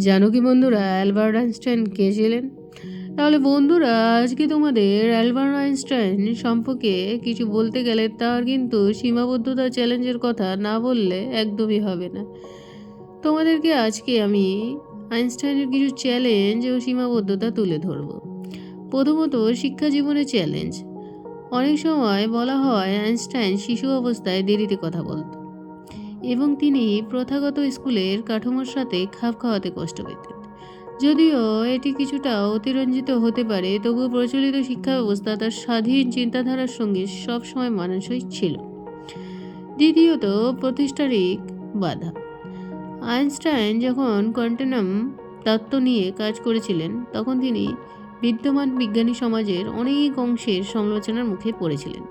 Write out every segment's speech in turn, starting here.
জানো কি বন্ধুরা, অ্যালবার্ট আইনস্টাইন কে ছিলেন? তাহলে বন্ধুরা আজকে তোমাদের অ্যালবার্ট আইনস্টাইন সম্পর্কে কিছু বলতে গেলে তার কিন্তু সীমাবদ্ধতা চ্যালেঞ্জের কথা না বললে একদমই হবে না। তোমাদেরকে আজকে আমি আইনস্টাইনের কিছু চ্যালেঞ্জ ও সীমাবদ্ধতা তুলে ধরব। প্রথমত, শিক্ষা জীবনে চ্যালেঞ্জ। অনেক সময় বলা হয় আইনস্টাইন শিশু অবস্থায় দেরিতে কথা বলতো। এবং তিনি প্রথাগত স্কুলের কাঠামোর সাথে খাপ খাওয়াতে কষ্ট পেতেন। যদিও এটি কিছুটা অতিরঞ্জিত হতে পারে, তবুও প্রচলিত শিক্ষা ব্যবস্থা তার স্বাধীন চিন্তাধারার সঙ্গে সবসময় মানানসই ছিল। দ্বিতীয়ত প্রতিষ্ঠানিক বাধা। আইনস্টাইন যখন কোয়ান্টাম তত্ত্ব নিয়ে কাজ করেছিলেন, তখন তিনি বিদ্যমান বিজ্ঞানী সমাজের অনেক অংশের সমালোচনার মুখে পড়েছিলেন।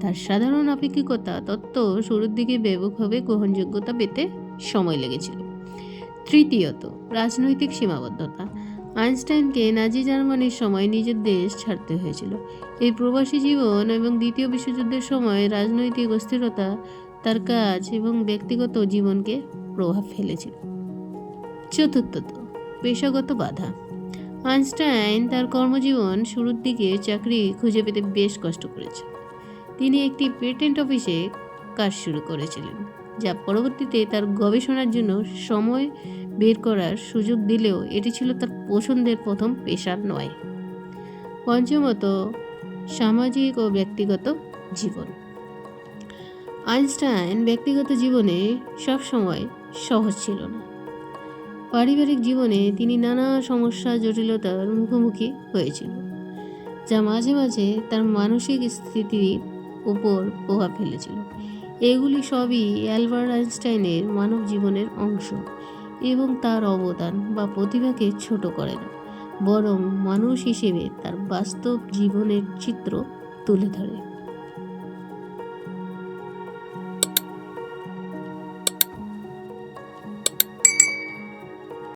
তার সাধারণ আপেক্ষিকতা তত্ত্ব শুরুর দিকে ব্যাপকভাবে গ্রহণযোগ্যতা পেতে সময় লেগেছিল। তৃতীয়ত, রাজনৈতিক সীমাবদ্ধতা। আইনস্টাইনকে নাজি জার্মানির সময় নিজের দেশ ছাড়তে হয়েছিল। এই প্রবাসী জীবন এবং দ্বিতীয় বিশ্বযুদ্ধের সময় রাজনৈতিক অস্থিরতা তার কাজ এবং ব্যক্তিগত জীবনকে প্রভাব ফেলেছিল। চতুর্থত, পেশাগত বাধা। আইনস্টাইন তার কর্মজীবন শুরুর দিকে চাকরি খুঁজে পেতে বেশ কষ্ট করেছে। তিনি একটি পেটেন্ট অফিসে কাজ শুরু করেছিলেন, যা পরবর্তীতে তার গবেষণার জন্য সময় বের করার সুযোগ দিলেও এটি ছিল তার পছন্দের প্রথম পেশার নয়। পঞ্চমত, সামাজিক ও ব্যক্তিগত জীবন। আইনস্টাইন ব্যক্তিগত জীবনে সবসময় সহজ ছিল না। পারিবারিক জীবনে তিনি নানা সমস্যা জটিলতার মুখোমুখি হয়েছিল, যা মাঝে মাঝে তার মানসিক স্থিতির উপর প্রভাব ফেলেছিল। এগুলি সবই অ্যালবার্ট আইনস্টাইনের মানব জীবনের অংশ এবং তার অবদান বা প্রতিভাকে ছোট করে না, বরং মানুষ হিসেবে তার বাস্তব জীবনের চিত্র তুলে ধরে।